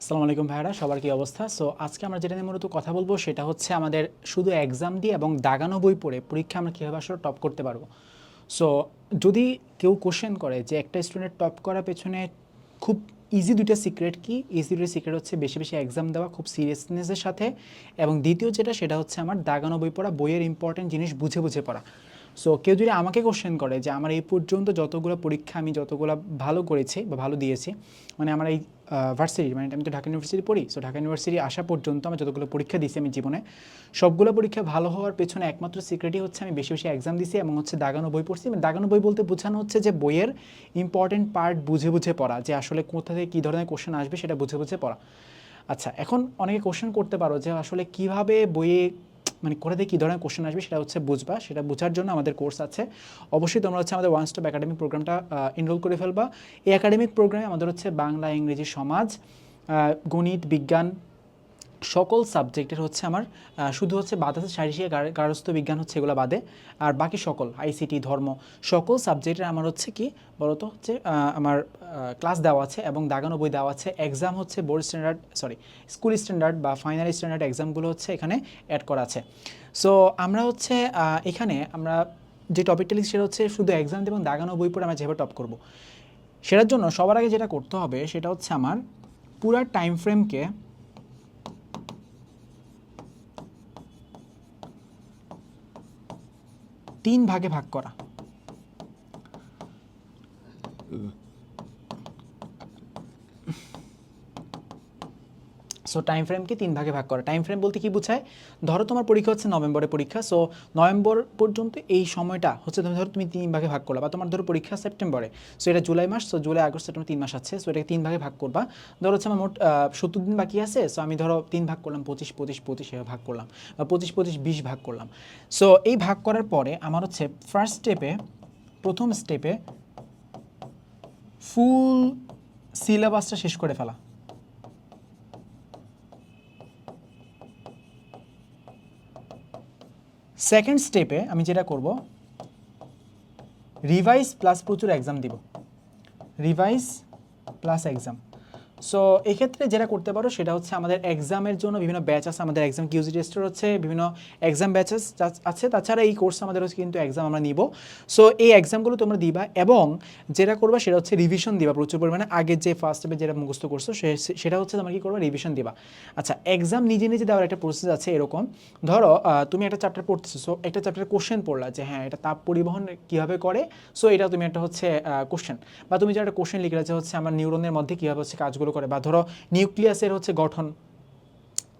আসসালামু আলাইকুম ভাইরা সবার কি অবস্থা? সো আজকে আমরা যেটা নিয়ে মূলত কথা বলব সেটা হচ্ছে আমাদের শুধু এক্সাম দিয়ে এবং দাগানো বই পড়ে পরীক্ষা আমরা কীভাবে আসলে টপ করতে পারব। সো যদি কেউ কোশ্চেন করে যে একটা স্টুডেন্ট টপ করার পেছনে খুব ইজি দুইটা সিক্রেট কি? ইজি দুইটা সিক্রেট হচ্ছে বেশি বেশি এক্সাম দেওয়া, খুব সিরিয়াসনেসের সাথে। এবং দ্বিতীয় যেটা, সেটা হচ্ছে আমার দাগানো বই পড়া, বইয়ের ইম্পর্টেন্ট জিনিস বুঝে বুঝে পড়া। সো কেউ যদি আমাকে কোশ্চেন করে যে আমার এই পর্যন্ত যতগুলো পরীক্ষা আমি যতগুলো ভালো করেছি বা ভালো দিয়েছি মানে আমার এই ভার্সিটি মানে আমি তো ঢাকা ইউনিভার্সিটি পড়ি সো ঢাকা ইউনিভার্সিটি আসা পর্যন্ত আমি যতগুলো পরীক্ষা দিয়েছি আমি জীবনে, সবগুলো পরীক্ষা ভালো হওয়ার পেছনে একমাত্র সিক্রেটই হচ্ছে আমি বেশি বেশি এক্সাম দিয়েছি এবং হচ্ছে দাগানো বই পড়ছি। এবং দাগানো বই বলতে বোঝানো হচ্ছে যে বইয়ের ইম্পর্টেন্ট পার্ট বুঝে বুঝে পড়া, যে আসলে কোথা থেকে কী ধরনের কোশ্চেন আসবে সেটা বুঝে বুঝে পড়া। আচ্ছা এখন অনেকে কোশ্চেন করতে পারো যে আসলে কীভাবে বইয়ে মানে করে দিয়ে কী ধরনের কোশ্চেন আসবে, সেটা হচ্ছে বুঝবা, সেটা বোঝার জন্য আমাদের কোর্স আছে। অবশ্যই তোমরা হচ্ছে আমাদের ওয়ান স্টপ একাডেমিক প্রোগ্রামটা এনরোল করে ফেলবা। এই একাডেমিক প্রোগ্রামে আমাদের হচ্ছে বাংলা, ইংরেজি, সমাজ গণিত, বিজ্ঞান সকল সাবজেক্টের হচ্ছে আমার শুধু হচ্ছে বাদ আছে শারীরিক গারস্থ বিজ্ঞান হচ্ছে এগুলো বাদে। আর বাকি সকল, আইসিটি, ধর্ম, সকল সাবজেক্টের আমার হচ্ছে কি বলতো হচ্ছে আমার ক্লাস দেওয়া আছে এবং দাগানো বই দেওয়া আছে। এক্সাম হচ্ছে board standard sorry school standard বা ফাইনাল স্ট্যান্ডার্ড এক্সামগুলো হচ্ছে এখানে অ্যাড করা আছে। সো আমরা হচ্ছে এখানে আমরা যে টপিকটা লিখছি সেটা হচ্ছে শুধু এক্সাম এবং দাগানো বই পড়ে আমরা যেভাবে টপ করব। সেটার জন্য সবার আগে যেটা করতে হবে সেটা হচ্ছে আমার পুরা টাইম ফ্রেমকে তিন ভাগে ভাগ করা। সো টাইম ফ্রেমকে তিন ভাগে ভাগ করা। টাইম ফ্রেম বলতে কি বোঝায়? ধরো তোমার পরীক্ষা হচ্ছে নভেম্বরে পরীক্ষা সো নভেম্বর পর্যন্ত এই সময়টা হচ্ছে তুমি ধরো তুমি তিন ভাগে ভাগ করলা, বা তোমার ধরো পরীক্ষা সেপ্টেম্বরে সো এটা জুলাই মাস সো জুলাই, আগস্ট, সেপ্টেম্বর তিন মাস আছে সো এটাকে তিন ভাগে ভাগ করবা। ধরো হচ্ছে আমার মোট সত্তর দিন বাকি আছে সো আমি ধরো তিন ভাগ করলাম, পঁচিশ পঁচিশ পঁচিশ ভাগ করলাম, বা পঁচিশ পঁচিশ, বিশ ভাগ করলাম। সো এই ভাগ করার পরে আমার হচ্ছে ফার্স্ট স্টেপে প্রথম স্টেপে ফুল সিলেবাসটা শেষ করে ফেলা। সেকেন্ড স্টেপে আমি যেটা করব রিভাইজ প্লাস প্রচুর এক্সাম দিব। রিভাইজ প্লাস এক্সাম সো এক্ষেত্রে যেটা করতে পারো সেটা হচ্ছে আমাদের এক্সামের জন্য বিভিন্ন ব্যাচ আছে। আমাদের এক্সাম কিউজি টেস্টের হচ্ছে বিভিন্ন এক্সাম ব্যাচেস আছে তাছাড়া এই কোর্স আমাদের হচ্ছে কিন্তু এক্সাম আমরা নিব। সো এই এক্সামগুলো তোমরা দিবা এবং যেটা করবা সেটা হচ্ছে রিভিশন দিবা প্রচুর পরিমাণে। আগের যে ফার্স্ট স্টেপে যেটা মুখস্থ করছ সেটা হচ্ছে তোমরা কি করবা? রিভিশন দিবা। আচ্ছা এক্সাম নিজে নিজে দেওয়ার একটা প্রসেস আছে এরকম। ধরো তুমি একটা চ্যাপ্টার পড়তেছো সো একটা চ্যাপ্টার কোশ্চেন পড়লা যে হ্যাঁ এটা তাপ পরিবহন কীভাবে করে? সো এটা তুমি একটা হচ্ছে কোশ্চেন বা তুমি যে একটা কোশ্চেন লিখলে যে, হচ্ছে আমার নিউরনের মধ্যে কীভাবে হচ্ছে কাজগুলো করে বা ধরো নিউক্লিয়াসের হচ্ছে গঠন।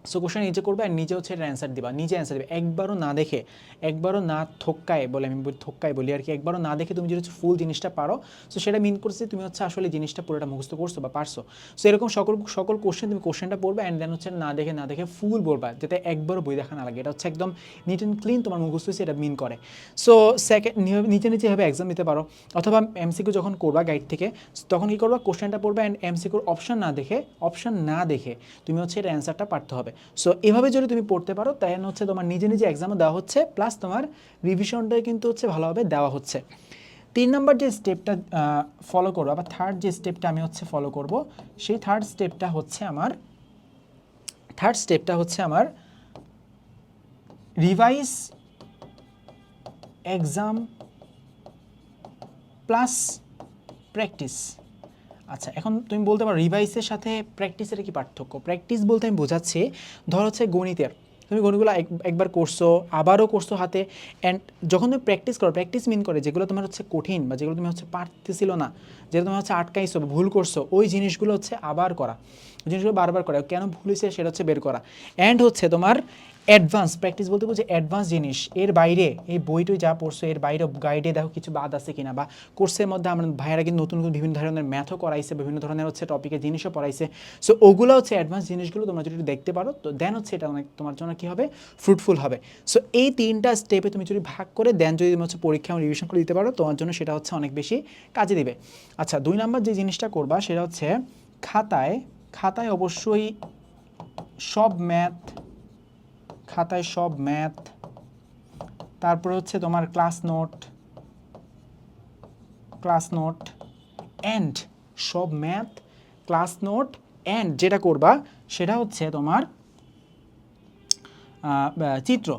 সো কোশ্চেন নিজে করবে আর নিজে হচ্ছে এটা অ্যান্সার দিবা। নিজে অ্যান্সার দিবে। একবারও না দেখে, একবারও না থক্কায় বলে, আমি থক্কায় বলি আর কি, একবারও না দেখে তুমি যদি হচ্ছে ফুল জিনিসটা পারো সো সেটা মিন করছে তুমি হচ্ছে আসলে জিনিসটা পুরোটা মুখস্থ করছ বা পারছ। সো এরকম সকল সকল কোশ্চেন তুমি কোশ্চেনটা পড়বে অ্যান্ড দেন হচ্ছে না দেখে না দেখে ফুল বলবা, যাতে একবারও বই দেখা না লাগে। এটা হচ্ছে একদম নিট অ্যান্ড ক্লিন তোমার মুখস্থ হয়েছে, এটা মিন করে। সো সেকেন্ড নিচে এভাবে এক্সাম দিতে পারো। অথবা এমসিকিউ যখন করবা গাইড থেকে, তখন কী করবা? কোশ্চেনটা পড়বা অ্যান্ড এমসিকিউর অপশন না দেখে অপশন না দেখে তুমি হচ্ছে এটা অ্যান্সারটা পারতে হবে। সো এভাবে যদি তুমি পড়তে পারো তাহলে হচ্ছে তোমার নিজে নিজে এক্সামও দেওয়া হচ্ছে প্লাস তোমার রিভিশনটাই কিন্তু হচ্ছে ভালোভাবে দেওয়া হচ্ছে। তিন নম্বর যে স্টেপটা ফলো করব, আবার থার্ড যে স্টেপটা আমি হচ্ছে ফলো করব, সেই থার্ড স্টেপটা হচ্ছে আমার থার্ড স্টেপটা হচ্ছে আমার রিভাইস এক্সাম প্লাস প্র্যাকটিস আচ্ছা এখন তুমি বলতে পারো রিভাইসের সাথে প্র্যাকটিসের কি পার্থক্য? প্র্যাকটিস বলতে আমি বোঝাচ্ছি, ধর হচ্ছে গণিতের। তুমি গণিতগুলো এক- একবার করছ, আবারও করছ হাতে অ্যান্ড যখন তুমি প্র্যাকটিস করো প্র্যাকটিস মিন করে যেগুলো তোমার হচ্ছে কঠিন বা যেগুলো তুমি হচ্ছে পারতেছিল না, যেগুলো তোমার হচ্ছে আটকাইছো ভুল করছ, ওই জিনিসগুলো হচ্ছে আবার করা। জিনিসগুলো বারবার করা। কেন ভুল হয়েছে সেটা হচ্ছে বের করা। অ্যান্ড হচ্ছে তোমার অ্যাডভান্স প্র্যাকটিস বলতে বলছে অ্যাডভান্স জিনিস। এর বাইরে এই বইটই যা পড়ছো, এর বাইরে গাইডে দেখো কিছু বাদ আছে কিনা বা কোর্সের মধ্যে আমরা ভাইয়েরা কিন্তু নতুন নতুন বিভিন্ন ধরনের ম্যাথও করাইছে, বিভিন্ন ধরনের হচ্ছে টপিকের জিনিসও পড়াইছে। সো ওগুলো হচ্ছে অ্যাডভান্স জিনিসগুলো তোমরা যদি দেখতে পারো, তো দেন হচ্ছে এটা অনেক তোমার জন্য কী হবে? ফ্রুটফুল হবে। সো এই তিনটা স্টেপে তুমি যদি ভাগ করে দেন যদি তুমি হচ্ছে পরীক্ষা রিভিশন করে দিতে পারো, তোমার জন্য সেটা হচ্ছে অনেক বেশি কাজে দিবে। আচ্ছা দুই নাম্বার যে জিনিসটা করবা সেটা হচ্ছে খাতায় খাতায় অবশ্যই সব ম্যাথ খাতায় সব ম্যাথ তারপরে হচ্ছে তোমার class note class note and সব ম্যাথ ক্লাস নোট অ্যান্ড যেটা করবা সেটা হচ্ছে তোমার চিত্র।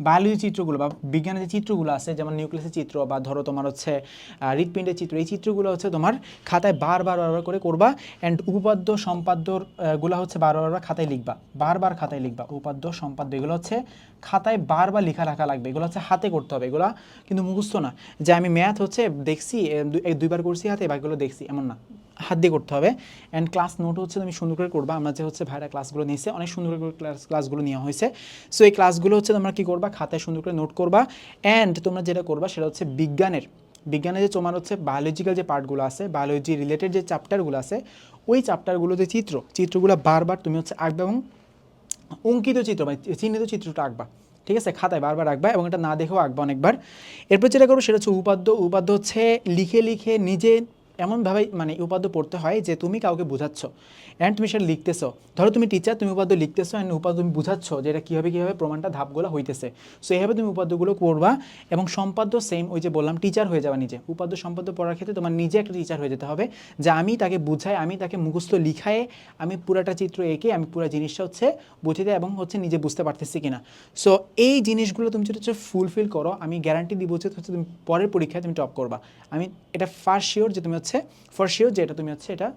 বায়োলজি চিত্রগুলো বা বিজ্ঞানের যে চিত্রগুলো আছে যেমন নিউক্লিয়াসের চিত্র বা ধরো তোমার হচ্ছে হৃৎপিণ্ডের চিত্র এই চিত্রগুলো হচ্ছে তোমার খাতায় বারবার বারবার করে করবা অ্যান্ড উপপাদ্য সম্পাদ্যর আহ, হচ্ছে বারবার বারবার খাতায় লিখবা। বারবার খাতায় লিখবা। উপাদ্য সম্পাদ্য এগুলো হচ্ছে খাতায় বারবার লেখা রাখা লাগবে। এগুলো হচ্ছে হাতে করতে হবে। এগুলো কিন্তু মুখস্থ না। যে আমি ম্যাথ হচ্ছে দেখছি দুইবার করছি হাতে বাকিগুলো দেখছি। এমন না। হাত দিয়ে করতে হবে। অ্যান্ড ক্লাস নোট হচ্ছে তুমি সুন্দর করে করবা। আমরা যে হচ্ছে ভাইরা ক্লাসগুলো নিয়েছে, অনেক সুন্দর করে ক্লাস ক্লাসগুলো নেওয়া হয়েছে। সো এই ক্লাসগুলো হচ্ছে তোমরা কী করবা? খাতায় সুন্দর করে নোট করবা। অ্যান্ড তোমরা যেটা করবা সেটা হচ্ছে বিজ্ঞানের। বিজ্ঞানের যে তোমার হচ্ছে বায়োলজিক্যাল যে পার্টগুলো আছে বায়োলজি রিলেটেড যে চ্যাপ্টারগুলো আছে, ওই চ্যাপ্টারগুলো যে চিত্র, চিত্রগুলো বারবার তুমি হচ্ছে আঁকবে এবং অঙ্কিত চিত্র মানে চিহ্নিত চিত্রটা আঁকবা। ঠিক আছে? খাতায় বারবার আঁকবা এবং এটা না দেখেও আঁকবা অনেকবার। এরপর যেটা করব সেটা হচ্ছে উপাদ্য। উপাদ্য হচ্ছে লিখে লিখে নিজে এমনভাবে মানে উপাদ্য পড়তে হয় যে তুমি কাউকে বোঝাচ্ছ। অ্যান্ড তুমি সেটা লিখতেছো। ধরো তুমি টিচার তুমি উপাদ্য লিখতেছো অ্যান্ড উপাদ্য তুমি বুঝাচ্ছ যে এটা কীভাবে কীভাবে প্রমাণটা ধাপগুলো হইতেছে। সো এইভাবে তুমি উপাদ্যগুলো করবা এবং সম্পাদ্য সেম ওই যে বললাম টিচার হয়ে যাবা নিজে। উপাদ্য, সম্পাদ্য পড়ার ক্ষেত্রে তোমার নিজে একটা টিচার হয়ে যেতে হবে যে আমি তাকে বুঝাই, আমি তাকে মুখস্থ লিখায়ে, আমি পুরাটা চিত্র এঁকে, আমি পুরো জিনিসটা হচ্ছে বুঝে দেয় এবং হচ্ছে নিজে বুঝতে পারতেছি কিনা। সো এই জিনিসগুলো তুমি যদি হচ্ছে ফুলফিল করো, আমি গ্যারান্টি দিব হচ্ছে তুমি পরের পরীক্ষায় তুমি টপ করবা। আমি এটা ফার্স্ট শিওর যে তুমি হচ্ছে ফর শিওর যে এটা তুমি হচ্ছে এটা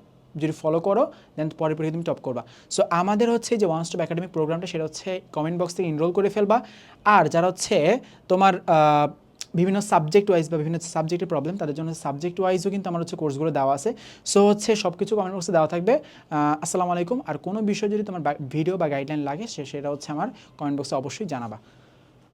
যদি ফলো করো দেন পরে পরে তুমি টপ করবা। সো আমাদের হচ্ছে যে ওয়ান স্টপ একাডেমিক প্রোগ্রামটা সেটা হচ্ছে কমেন্ট বক্স থেকে এনরোল করে ফেলবা। আর যারা হচ্ছে তোমার বিভিন্ন সাবজেক্ট ওয়াইজ বা বিভিন্ন সাবজেক্টের প্রবলেম তাদের জন্য সাবজেক্ট ওয়াইজও কিন্তু আমার হচ্ছে কোর্সগুলো দেওয়া আছে। সো হচ্ছে সব কিছু কমেন্ট বক্সে দেওয়া থাকবে। আসসালামু আলাইকুম। আর কোনো বিষয় যদি তোমার ভিডিও বা গাইডলাইন লাগে, সে, সেটা হচ্ছে আমার কমেন্ট বক্সে অবশ্যই জানাবা।